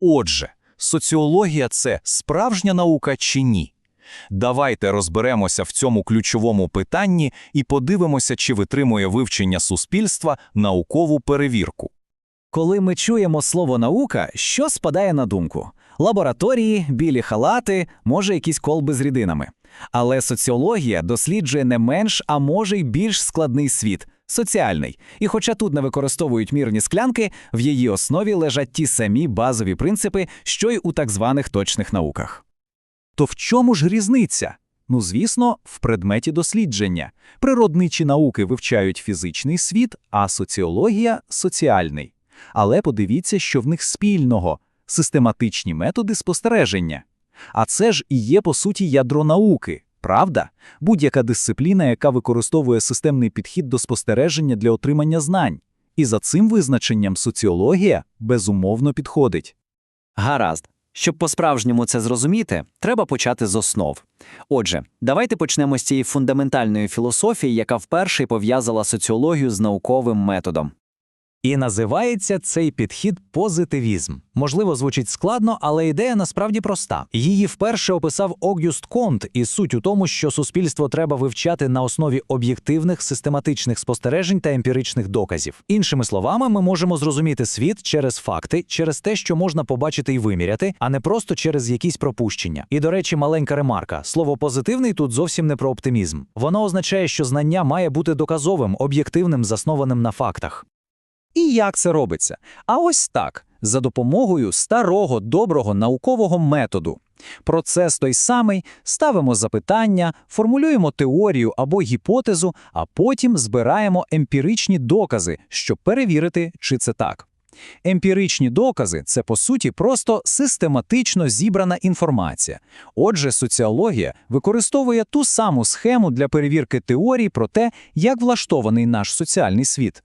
Отже, соціологія це справжня наука чи ні? Давайте розберемося в цьому ключовому питанні і подивимося, чи витримує вивчення суспільства наукову перевірку. Коли ми чуємо слово наука, що спадає на думку? Лабораторії, білі халати, може якісь колби з рідинами. Але соціологія досліджує не менш, а може й більш складний світ соціальний. І хоча тут не використовують мірні склянки, в її основі лежать ті самі базові принципи, що й у так званих точних науках. То в чому ж різниця? Ну, звісно, в предметі дослідження. Природничі науки вивчають фізичний світ, а соціологія соціальний. Але подивіться, що в них спільного систематичні методи спостереження. А це ж і є, по суті, ядро науки, правда? Будь-яка дисципліна, яка використовує системний підхід до спостереження для отримання знань. І за цим визначенням соціологія безумовно підходить. Гаразд. Щоб по-справжньому це зрозуміти, треба почати з основ. Отже, давайте почнемо з цієї фундаментальної філософії, яка вперше пов'язала соціологію з науковим методом. І називається цей підхід позитивізм. Можливо, звучить складно, але ідея насправді проста. Її вперше описав Огюст Конт, і суть у тому, що суспільство треба вивчати на основі об'єктивних систематичних спостережень та емпіричних доказів. Іншими словами, ми можемо зрозуміти світ через факти, через те, що можна побачити і виміряти, а не просто через якісь пропущення. І, до речі, маленька ремарка: слово позитивний тут зовсім не про оптимізм. Воно означає, що знання має бути доказовим, об'єктивним, заснованим на фактах. І як це робиться? А ось так, за допомогою старого доброго наукового методу. Процес той самий, ставимо запитання, формулюємо теорію або гіпотезу, а потім збираємо емпіричні докази, щоб перевірити, чи це так. Емпіричні докази це по суті просто систематично зібрана інформація. Отже, соціологія використовує ту саму схему для перевірки теорій про те, як влаштований наш соціальний світ.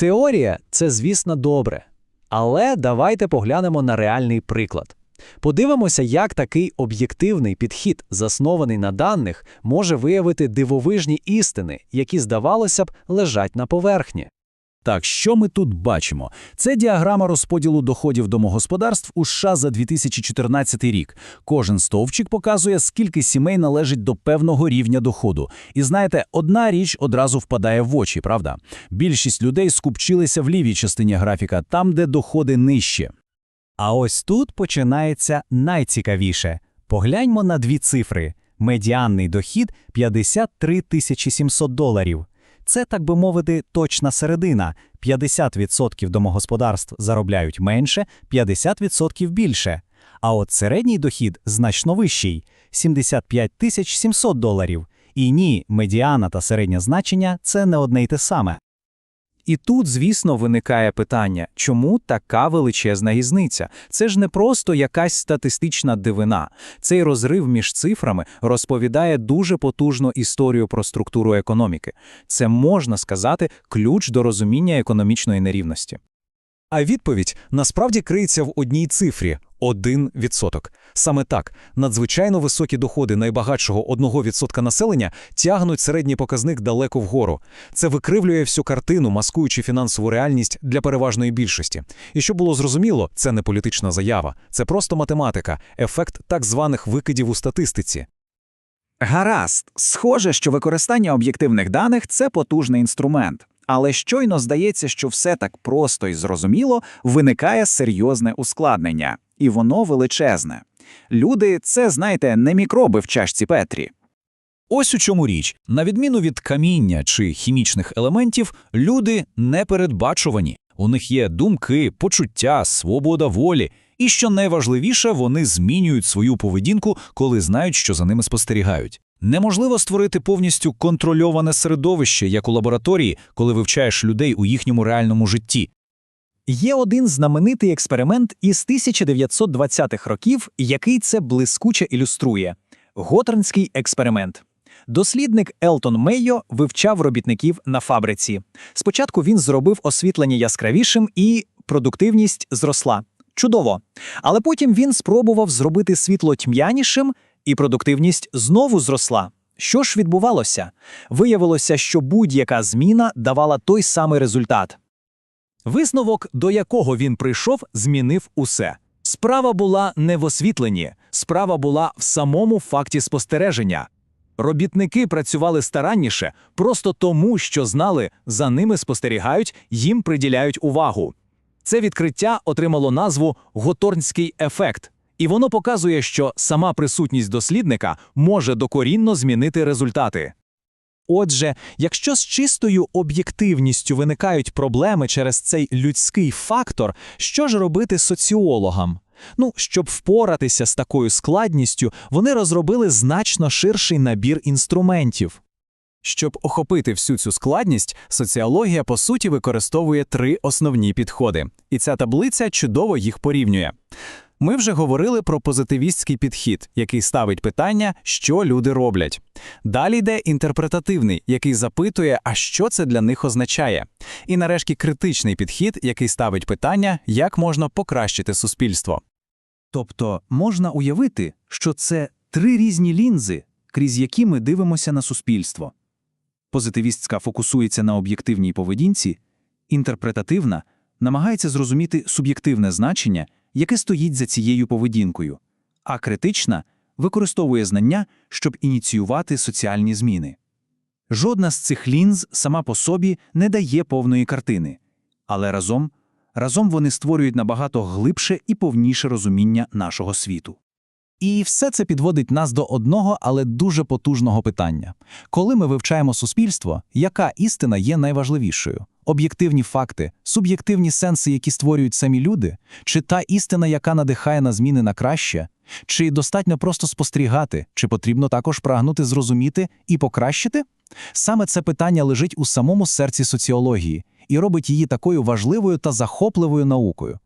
Теорія це, звісно, добре. Але давайте поглянемо на реальний приклад. Подивимося, як такий об'єктивний підхід, заснований на даних, може виявити дивовижні істини, які, здавалося б, лежать на поверхні. Так, що ми тут бачимо? Це діаграма розподілу доходів домогосподарств у США за 2014 рік. Кожен стовпчик показує, скільки сімей належить до певного рівня доходу. І знаєте, одна річ одразу впадає в очі, правда? Більшість людей скупчилися в лівій частині графіка, там, де доходи нижче. А ось тут починається найцікавіше. Погляньмо на дві цифри. Медіанний дохід 53 700 доларів. Це, так би мовити, точна середина. 50% домогосподарств заробляють менше, 50% більше. А от середній дохід значно вищий 75 тисяч 700 доларів. І ні, медіана та середнє значення це не одне й те саме. І тут, звісно, виникає питання, чому така величезна різниця? Це ж не просто якась статистична дивина. Цей розрив між цифрами розповідає дуже потужну історію про структуру економіки. Це можна сказати ключ до розуміння економічної нерівності. А відповідь насправді криється в одній цифрі 1%. Саме так, надзвичайно високі доходи найбагатшого 1% населення тягнуть середній показник далеко вгору. Це викривлює всю картину, маскуючи фінансову реальність для переважної більшості. І щоб було зрозуміло, це не політична заява, це просто математика, ефект так званих викидів у статистиці. Гаразд, схоже, що використання об'єктивних даних це потужний інструмент. Але щойно здається, що все так просто і зрозуміло, виникає серйозне ускладнення, і воно величезне. Люди це, знаєте, не мікроби в чашці Петрі. Ось у чому річ. На відміну від каміння чи хімічних елементів, люди непередбачувані. У них є думки, почуття, свобода волі, і що найважливіше, вони змінюють свою поведінку, коли знають, що за ними спостерігають. Неможливо створити повністю контрольоване середовище, як у лабораторії, коли вивчаєш людей у їхньому реальному житті. Є один знаменитий експеримент із 1920-х років, який це блискуче ілюструє Готернський експеримент. Дослідник Елтон Мейо вивчав робітників на фабриці. Спочатку він зробив освітлення яскравішим і продуктивність зросла. Чудово. Але потім він спробував зробити світло тьмянішим, і продуктивність знову зросла. Що ж відбувалося? Виявилося, що будь-яка зміна давала той самий результат. Висновок, до якого він прийшов, змінив усе. Справа була не в освітленні, справа була в самому факті спостереження. Робітники працювали старанніше просто тому, що знали, за ними спостерігають, їм приділяють увагу. Це відкриття отримало назву Готорнський ефект, і воно показує, що сама присутність дослідника може докорінно змінити результати. Отже, якщо з чистою об'єктивністю виникають проблеми через цей людський фактор, що ж робити соціологам? Ну, щоб впоратися з такою складністю, вони розробили значно ширший набір інструментів. Щоб охопити всю цю складність, соціологія по суті використовує три основні підходи, і ця таблиця чудово їх порівнює. Ми вже говорили про позитивістський підхід, який ставить питання, що люди роблять. Далі йде інтерпретативний, який запитує, а що це для них означає. І нарешті критичний підхід, який ставить питання, як можна покращити суспільство. Тобто можна уявити, що це три різні лінзи, крізь які ми дивимося на суспільство. Позитивістська фокусується на об'єктивній поведінці, інтерпретативна намагається зрозуміти суб'єктивне значення, яке стоїть за цією поведінкою, а критична використовує знання, щоб ініціювати соціальні зміни. Жодна з цих лінз сама по собі не дає повної картини, але разом Разом вони створюють набагато глибше і повніше розуміння нашого світу. І все це підводить нас до одного, але дуже потужного питання. Коли ми вивчаємо суспільство, яка істина є найважливішою? Об'єктивні факти, суб'єктивні сенси, які створюють самі люди, чи та істина, яка надихає на зміни на краще? Чи достатньо просто спостерігати, чи потрібно також прагнути зрозуміти і покращити? Саме це питання лежить у самому серці соціології і робить її такою важливою та захопливою наукою.